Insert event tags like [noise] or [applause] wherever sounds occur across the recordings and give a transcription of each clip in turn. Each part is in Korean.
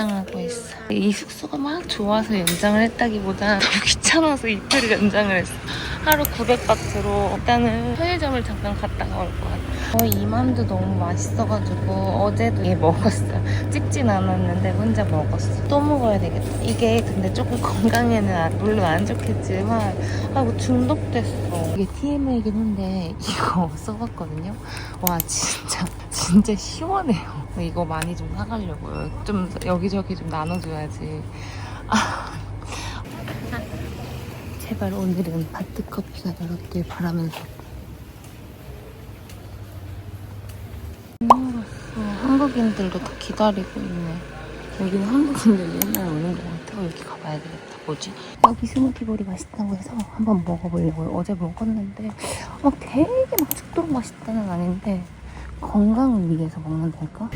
연장하고 있어. 이 숙소가 막 좋아서 연장을 했다기보다 [laughs] 너무 귀찮아서 이틀 연장을 했어. 하루 900바트로 일단은 편의점을 잠깐 갔다가 올 것 같아. 어, 이 맘도 너무 맛있어가지고 어제도 얘 먹었어요. 찍진 않았는데 혼자 먹었어. 또 먹어야 되겠다. 이게 근데 조금 [laughs] 건강에는 안- 물론 안 좋겠지만 아, 뭐 중독됐어. 이게 TMI이긴 한데 이거 [laughs] 써봤거든요. 와 진짜 진짜 시원해요. 이거 많이 좀 사가려고요. 좀 여기저기 좀 나눠줘야지. 아. [laughs] 제발 오늘은 바트 커피가 열었길 바라면서. 몰랐어. 한국인들도 다 기다리고 있네. 여기는 한국인들이 맨날 오는 것 같아. 여기 가봐야 되겠다. 뭐지? 여기 스무디볼이 맛있다고 해서 한번 먹어보려고요. 어제 먹었는데 막 되게 막 죽도록 맛있다는 아닌데 건강을 위해서 먹는달까?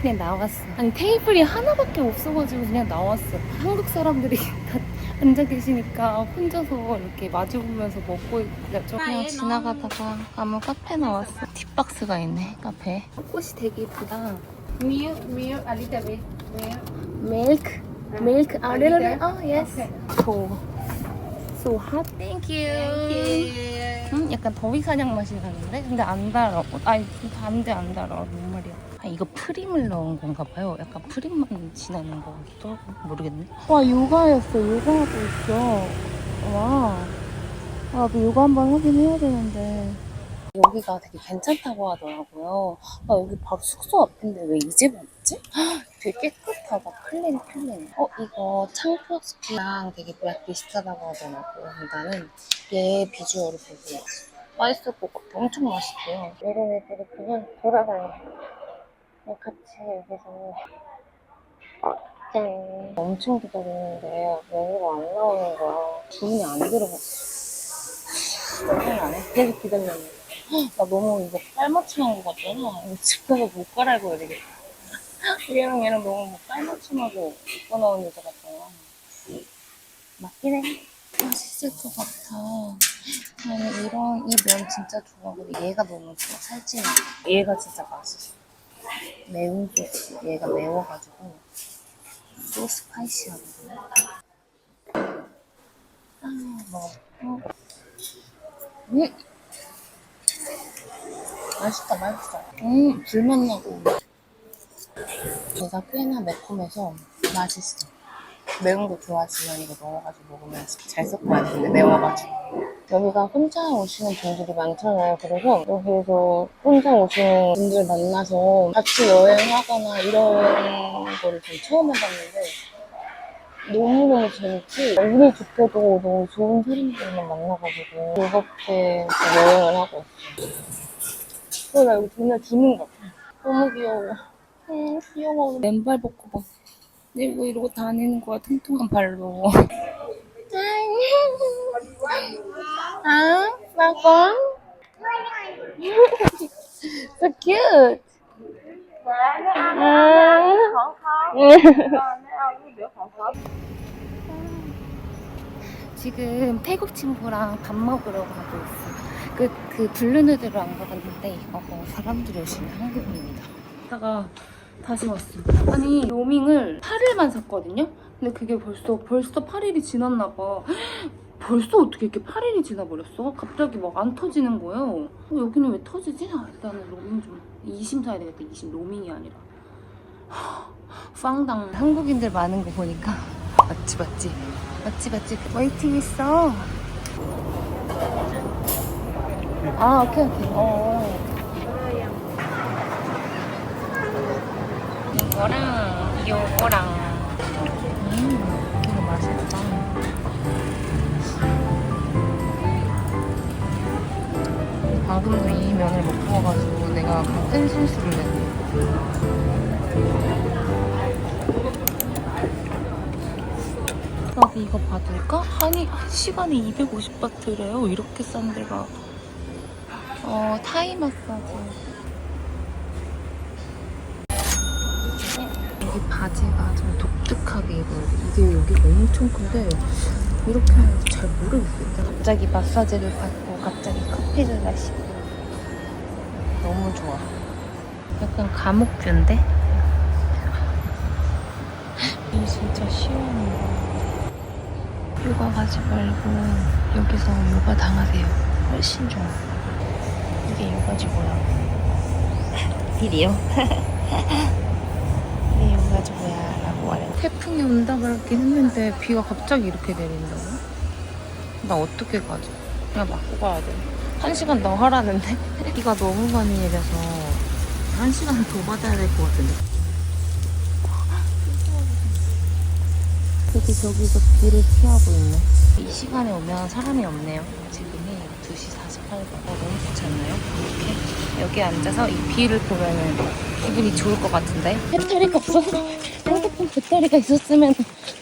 그냥 나왔어. 아니 테이블이 하나밖에 없어가지고 그냥 나왔어. 한국 사람들이 [laughs] 다 앉아 계시니까 혼자서 이렇게 마주 보면서 먹고 있죠. 그냥 지나가다가 아무 카페 나왔어. 팁박스가 있네 카페. 꽃이 되게 예쁘다. Bit. Milk. Milk, milk, a little bit. Oh yes. Okay. So, so hot. Thank you. 음, 약간 더위 사냥 맛이 나는데 근데 안 달아. 아니 반대 안 달아. 뭔 말이야? 아 이거 프림을 넣은 건가 봐요. 약간 프림만 진하는 거 같기도 하고 모르겠네. 와 요가였어. 요가하고 있어. 와. 아, 나도 요가 한번 하긴 해야 되는데. 여기가 되게 괜찮다고 하더라고요. 아, 여기 바로 숙소 앞인데 왜 이제 봤지? [gasps] 되게 깨끗하다. 클린, 클린. 어, 이거 창포스키랑 되게 약 비슷하다고 하더라고요. 나는 얘 비주얼을 보고 맛있을 것 같아. 엄청 맛있대요. 이런 애들이 그냥 돌아다녀. 같이 여기서. 짠. 엄청 기다리는데 메뉴가 안 나오는 거야. 주문이 안 들어갔어. 장난 안 해. 계속 기다렸는데. [gasps] 나 너무 이거 깔맞춤한 거 같잖아. 집 가서 못 갈아입어야 되겠다. 얘랑 얘랑 너무 뭐 깔맞춤하고 입고 나온 여자 같잖아. 맞긴 해. 맛있을 것 같아. 나는 이런, 이 면 진짜 좋아하거든. 얘가 너무 좋아. 살찌는. 얘가 진짜 맛있어. 매운 소스. 얘가 매워가지고. 또 스파이시하거든. 아, 먹어. 음! 맛있다, 맛있어. 음, 불맛 나고. 얘가 꽤나 매콤해서 맛있어. 매운 거 좋아하시면 이거 넣어가지고 먹으면 잘 섞어야 되는데 매워가지고. 여기가 혼자 오시는 분들이 많잖아요. 그래서 여기에서 혼자 오시는 분들 만나서 같이 여행하거나 이런 거를 좀 처음 해봤는데 너무너무 재밌지? 운이 좋게도 너무 좋은 사람들만 만나가지고 즐겁게 여행을 하고 있어. 그래, 나 여기 돈을 주는 거 같아. 너무 귀여워. 음, 귀여워. 맨발 벗고 막 이러고 이러고 다니는 거야, 통통한 발로. [laughs] 아, 나건? [laughs] so cute. 지금 태국 친구랑 밥 먹으러 가고 있어. 그, 그 블루누드로 안 가봤는데, 어, 어, 사람들이 오시는 한국인입니다. 다가 다시 왔어. 아니, 로밍을 8일만 샀거든요? 근데 그게 벌써, 벌써 8일이 지났나 봐. [gasps] 벌써 어떻게 이렇게 8일이 지나버렸어? 갑자기 막 안 터지는 거예요. 어, 여기는 왜 터지지? 아, 일단은 로밍 좀. 20 사야 되겠다. 20 로밍이 아니라. [gasps] 빵당. 한국인들 많은 거 보니까. 맞지, 맞지. 맞지, 맞지. 웨이팅 있어. 아, 오케이, 오케이. 어. 이거랑, 요거랑. 음, 이거 맛있다. 방금도 이 면을 먹고 와가지고 내가 큰 실수를 했네. 나도 이거 받을까? 아니, 시간이 250바트래요. 이렇게 싼 데가. 어, 타이 마사지. 여기 바지가 좀 독특하게 입어요. 이게 여기가 엄청 큰데, 이렇게 잘 모르겠어요. 갑자기 마사지를 받고, 갑자기 커피를 마시고. 너무 좋아. 약간 감옥뷰인데? 이 진짜 시원하다. 요가 가지 말고 여기서 요가 당하세요. 훨씬 좋아. 이게 요가지 뭐야. 이리요. [laughs] 이게 요가지 뭐야. 라고 말해. 태풍이 온다 그랬긴 했는데 비가 갑자기 이렇게 내린다고? 나 어떻게 가지? 그냥 맞고 가야 돼. 한 시간 더 하라는데? [laughs] 비가 너무 많이 내려서 한 시간 더 받아야 될 것 같은데. 되게 저기서 비를 피하고 있네. 이 시간에 오면 사람이 없네요. 지금이 2시 48분. 어, 너무 좋지 않나요? 이렇게 여기 앉아서 이 비를 보면은 기분이 좋을 것 같은데. 배터리가 없어서 배터리가 있었으면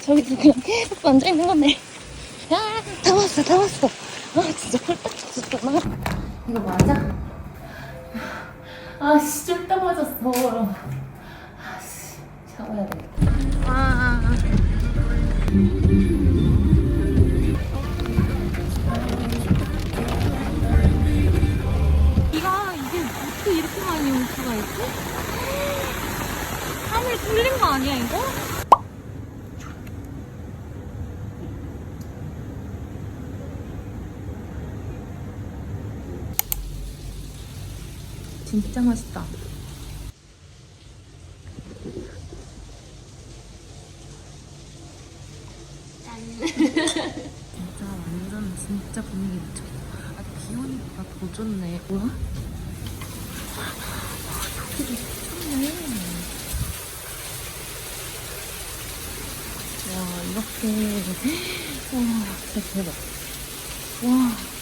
저기서 그냥 계속 앉아있는 건데. 야, 다 왔어, 다 왔어. 아, 진짜 홀딱 쳤었구나. 이거 맞아? 아, 씨, 쫄딱 맞았어. 아, 씨, 샤워해야 되겠 거 아니야 이거? 진짜 맛있다. 진짜 완전 진짜 분위기 미쳤어. 아, 비 오니까 더 좋네. 뭐야? 와, 여기도 미쳤네. 와, 이렇게. 와, 진짜 대박. 와,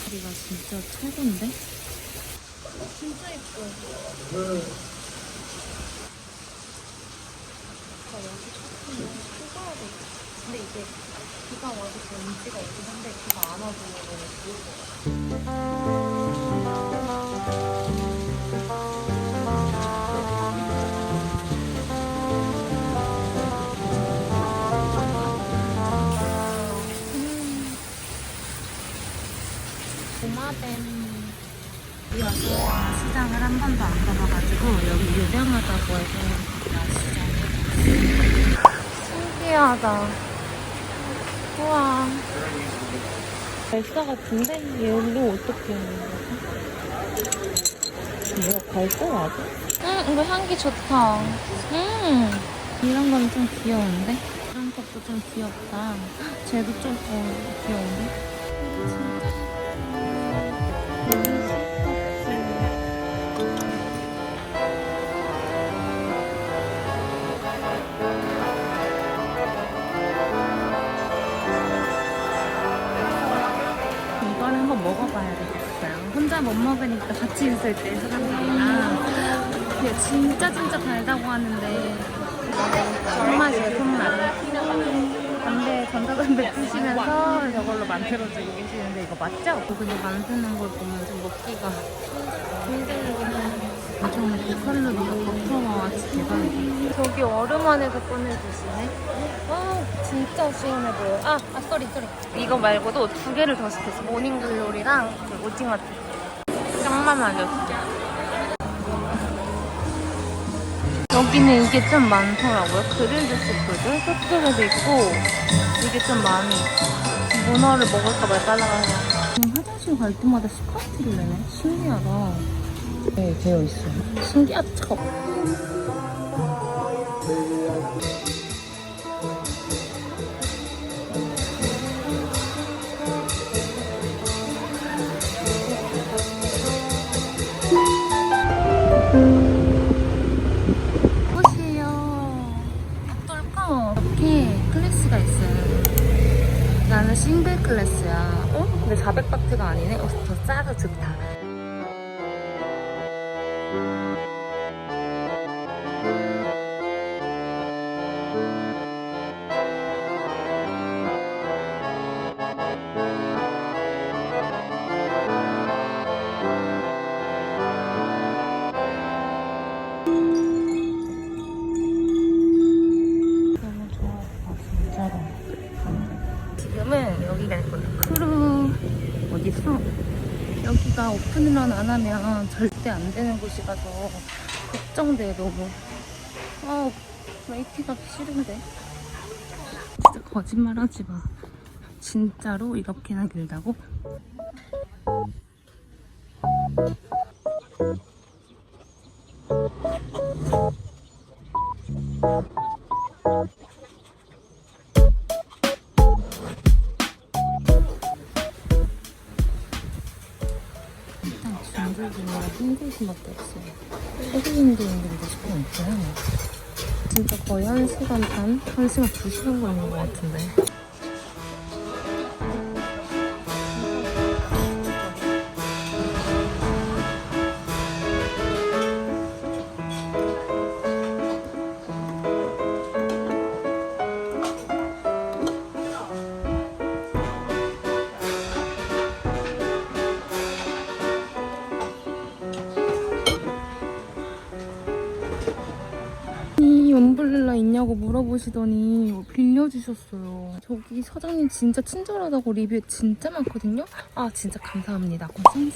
여기가 진짜 최고인데? 진짜 예뻐. 나 여기 조금 초과하고 있어. 근데 이게 비가 와도 먼지가 있긴 한데 비가 안 와도 너무 좋을 것 같아. 고마댐 여기 와서 시장을 한 번도 안 가봐가지고 여기 유명하다고 해서 시장 신기하다 우와 발사 같은데? 얘로 어떻게 하는 거지? 뭐야 발사 맞아? 응 이거 향기 좋다 음 이런 건 좀 귀여운데? 이런 것도 좀 귀엽다 [gasps] 쟤도 좀 어, 귀여운데? 못 먹으니까 같이 있을 때 사람들이랑 근데 진짜 진짜 달다고 하는데 손맛이에요 손맛. 담배 전자담배 피시면서 저걸로 만들어주고 계시는데 이거 맞죠? 근데 만드는 걸 보면 좀 먹기가 엄청 고칼로리가 9%와 대박이다. 저기 얼음 안에서 꺼내주시네. 아 진짜 시원해 보여. 아, 아 쏘리 쏘리. 이거 말고도 두 개를 더 시켰어. 모닝글로리랑 그 오징어 짱만 알려줄게. 여기는 이게 좀 많더라고요. 그릴드 시푸드, 소스레도 있고 이게 좀 많이 있어. 문어를 먹을까 말까 하다가 그냥 화장실 갈 때마다 스카트를 내네. 신기하다. 네, 되어 있어요. 신기하죠? 싱글 클래스야. 어? 근데 400바트가 아니네? 어, 더 싸서 좋다. 하면 절대 안 되는 곳이라서 걱정돼 너무. 아 하기 싫은데. 진짜 거짓말 하지 마. 진짜로 이렇게나 길다고? 한국인밖에 없어요. 태국인도 있는데 무조건 있고요. 진짜 거의 한 시간 반? 한 시간 두 시간 걸린 것 같은데. 있냐고 물어보시더니 빌려주셨어요. 저기 사장님 진짜 친절하다고 리뷰에 진짜 많거든요. 아 진짜 감사합니다. 되게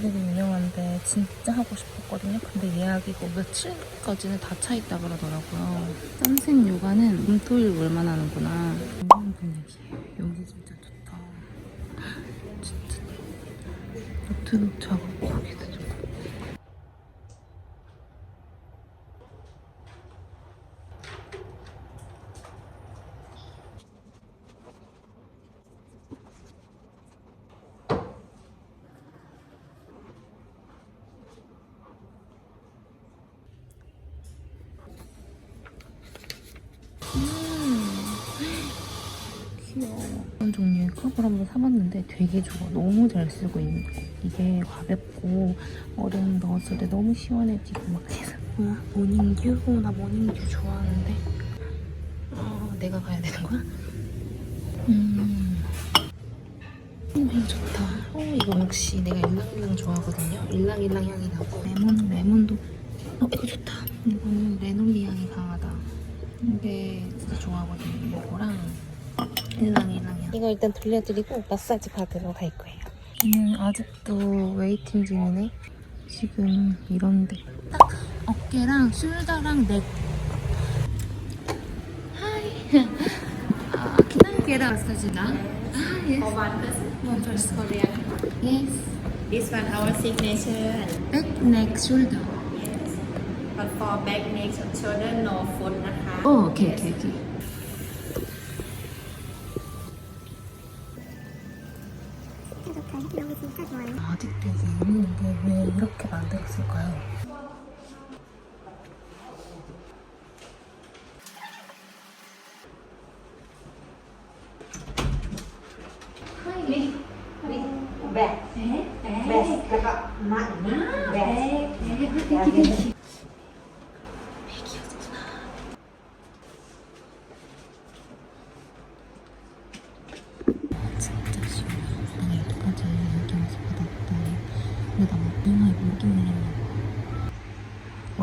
되게 유명한데 진짜 하고 싶었거든요. 근데 예약이 뭐 며칠까지는 다 차 있다 그러더라고요. 선생 요가는 금토일 월만 하는구나. 너무 분위기예요. 여기 진짜 좋다. 진짜 노트도 작업 컵을 한번 사봤는데 되게 좋아. 너무 잘 쓰고 있는 거. 이게 가볍고 얼음 넣었을 때 너무 시원해지고 막 해서. 뭐야? 모닝듀? 어, 나 모닝듀 좋아하는데. 어, 내가 가야 되는 거야? 음. 음, 향 좋다. 어, 이거 역시 내가 일랑일랑 좋아하거든요. 일랑일랑 향이 나고. 레몬, 레몬도. 어, 이거 좋다. 이거는 레놀리 향이 강하다. 이게 진짜 좋아하거든요. 이거랑 일랑일랑이야. 이거 일단 돌려드리고 마사지 받으러 갈 거예요. 얘는 아직도 웨이팅 중이네. 지금 이런데 딱 어깨랑 숄더랑 넥. 하이. 아, 기나게라 마사지나. 아, yes. For one person, One person. Korean. Yes. This one our signature. Back, neck, shoulder. But for back, neck, shoulder, no foot นะคะ 어, 오케이,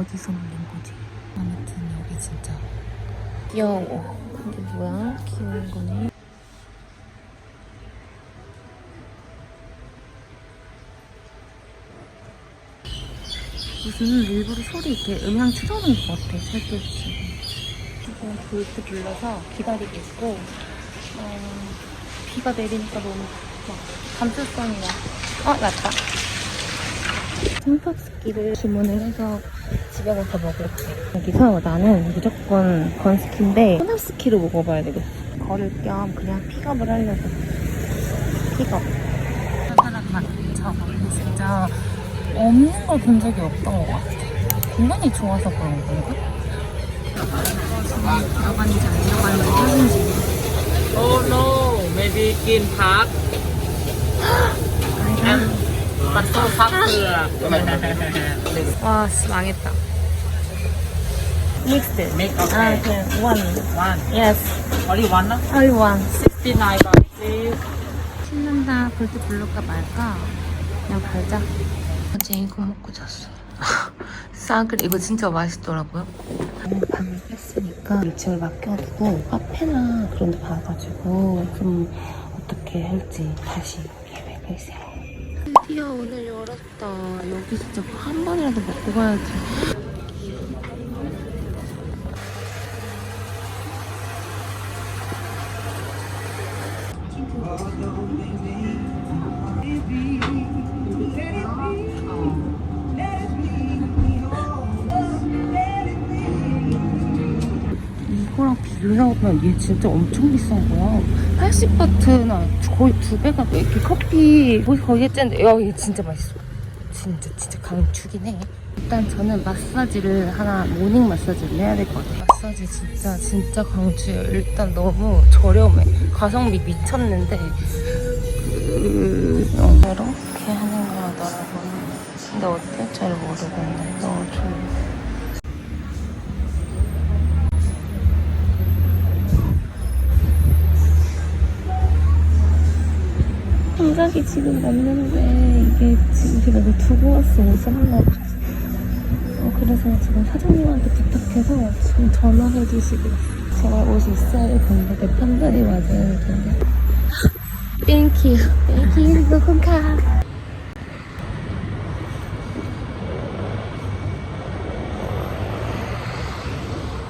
어디서 물린 거지? 아무튼 여기 진짜 귀여워. 이게 뭐야? 귀여운 거네. 무슨 일부러 소리 이렇게 음향 틀어놓은 것 같아. 살짝 지금. 지금 볼트 불러서 기다리고 있고 어, 비가 내리니까 너무 막 감수성이야. 어, 맞다. 홈팍스키를 주문을 해서 집에 가서 먹을게. 여기서 나는 무조건 건스키인데 혼합스키로 먹어봐야 되겠어. 걸을 겸 그냥 픽업을 하려고. 픽업. 사람만 잡아보겠습니다. 없는 걸 본 적이 없던 것 같아. 공간이 좋아서 그런 건가? 여관장, 여관장 사진지. Oh no, maybe in park. 밥? 아이고 밥도 so. 와, 씨, 망했다. okay. 그, 원. one Yes. only one นะ only one. 69 baht please 신난다. 볼트 부를까 말까? 그냥 갈자. 어제 이거 먹고 잤어. [laughs] 싸그리 이거 진짜 맛있더라고요. 밤을 뺐으니까 2층을 맡겨두고 카페나 그런 데 가가지고 좀 어떻게 할지 다시 계획을 세워. 드디어 오늘 열었다. 여기 진짜 한 번이라도 먹고 가야지. 얘 진짜 엄청 비싼 거야. 80바트나 거의 두 배가 왜 이렇게 커피 거의 거기에 짠데 야, 얘 진짜 맛있어. 진짜 진짜 강추긴 해. 일단 저는 마사지를 하나 모닝 마사지를 해야 될 것 같아요. 마사지 진짜 진짜 강추해요. 일단 너무 저렴해. 가성비 미쳤는데 그 어, 이렇게 하는 거라더라고요. 근데 어때? 잘 모르겠네. 너무 좋아. 생각이 지금 났는데 이게 지금 제가 이거 두고 왔어 옷을 하나 어, 그래서 지금 사장님한테 부탁해서 지금 전화해 주시고 제가 옷이 있어야 되는데 내 판단이 맞아야 될 텐데. 땡큐 땡큐 고콘카.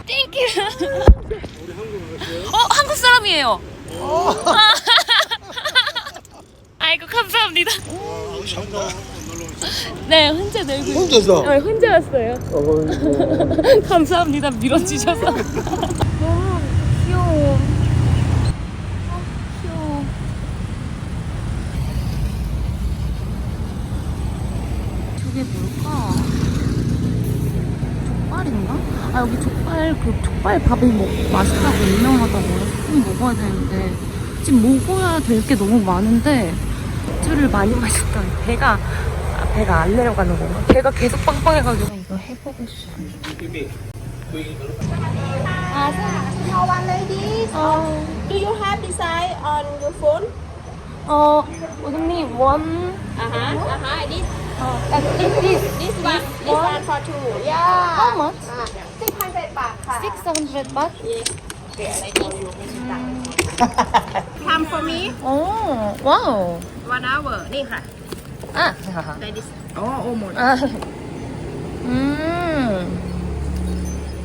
땡큐 어 한국 사람이에요. 아이고 감사합니다. 네 혼자 놀고 혼자서? 네, 혼자 왔어요. [laughs] 감사합니다 밀어주셔서. 너무 귀여워. 아, 귀여워. 저게 뭘까? 족발인가? 아 여기 족발 그 족발 밥이 뭐 맛있다고 유명하다고 꼭 먹어야 되는데 지금 먹어야 될 게 너무 많은데 술을 많이 마셨더니 배가 아, 배가 안 내려가는 건가? 배가 계속 빵빵해가지고 이거 해보고 싶어. Uh, how one ladies? 어, Do you have design on your phone? 어, 언니 원, Uh huh. Uh huh. This 어, this, this, this one. This one for two. Yeah. how much? Uh, six hundred baht.ค่ะ Six hundred baht. Come for me 오, 와우. one hour นี่ค่ะ 아, ได้ดิ อ๋อโอหมด 아, 음.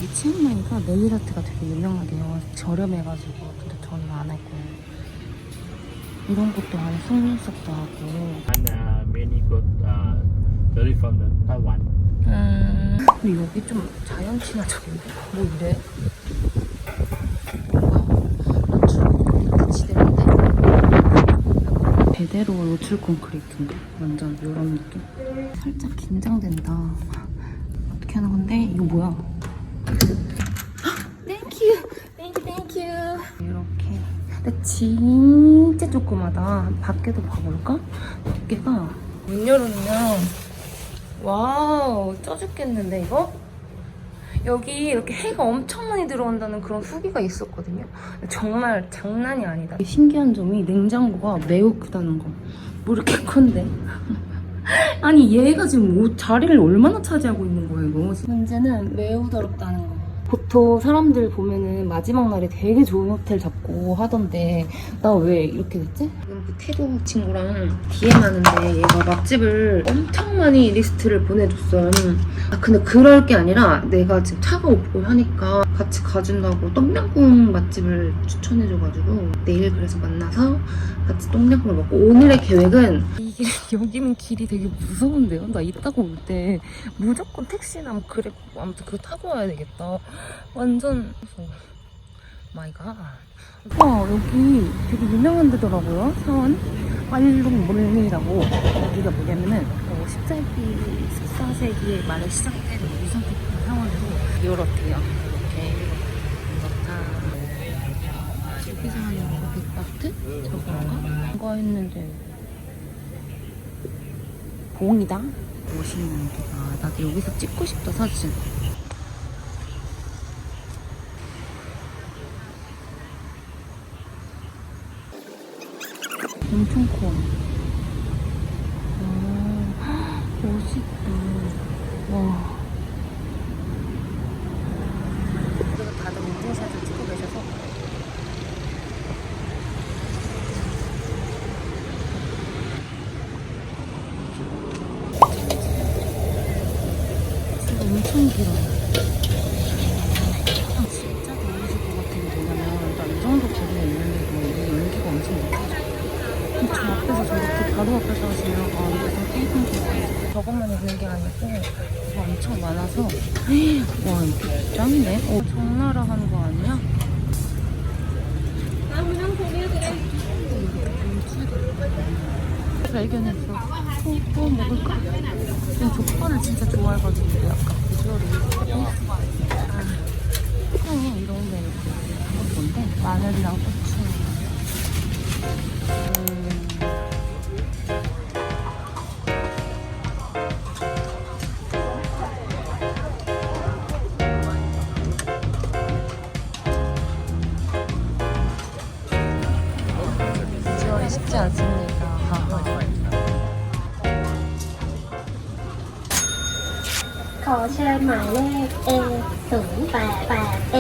이 치앙마이가 네일아트가 되게 유명하대요. 저렴해가지고. 근데 저는 안 할 거예요. 이런 것도 하고 속눈썹도 하고. and uh, many good uh, dirty from the Taiwan. 음. 근데 여기 좀 자연 친화적인데? 뭐 이래? 제대로 노출 콘크리트인데? 완전 이런 느낌? 살짝 긴장된다. 어떻게 하는 건데? 이거 뭐야? 땡큐! 땡큐 땡큐! 이렇게 근데 진짜 조그마다 밖에도 봐볼까? 밖에가 문 열어놓으면 와우 쪄 죽겠는데 이거? 여기 이렇게 해가 엄청 많이 들어온다는 그런 후기가 있었거든요. 정말 장난이 아니다. 신기한 점이 냉장고가 매우 크다는 거. 뭐 이렇게 [laughs] 큰데? [laughs] 아니 얘가 지금 옷 자리를 얼마나 차지하고 있는 거예요 이거? 문제는 매우 더럽다는 거. 보통 사람들 보면은 마지막 날에 되게 좋은 호텔 잡고 하던데 나 왜 이렇게 됐지? 태도 친구랑 DM 하는데 얘가 맛집을 엄청 많이 리스트를 보내줬어요. 아 근데 그럴 게 아니라 내가 지금 차가 없고 하니까 같이 가준다고 똠양꿍 맛집을 추천해줘가지고 내일 그래서 만나서 같이 똠양꿍을 먹고 오늘의 계획은 이게 [laughs] 여기는 길이 되게 무서운데요? 나 이따가 올 때 무조건 택시나 뭐 그래 아무튼 그거 타고 와야 되겠다. 완전 무서워. 마이 갓. 와 여기 되게 유명한 데더라고요. 사원 완롱몰리라고 여기가 뭐냐면은 어, 14세기 14세기에 말에 시작된 유성택한 사원으로 이렇대요. 이렇게 이렇다. 여기서 하는 거 빅마트 저건가? 이거 했는데 봉이다. 멋있는 게다. 나도 여기서 찍고 싶다 사진. 엄청 커. 아, 멋있다. 와. 그리고 다들 인증샷을 찍고 계셔서. 진짜 엄청 길어. 아, 진짜 더우실 것 같은 게 뭐냐면, 나 이 정도 길이에 있는데도 이 연기가 엄청 높아져. 앞에서 진료가 완전 땡땡땡 저것만 있는 게 아니고 이거 엄청 많아서 와 이게 짱이네 어, 정나라 하는 거 아니야? 발견했어 또, 또 먹을까? 난 족발을 진짜 좋아해가지고 약간 비주얼이 아, 그냥 이런 게 이렇게 뭔데? 마늘이랑 고추 음. ขอเชิญหมายเลข A 0 8 8 A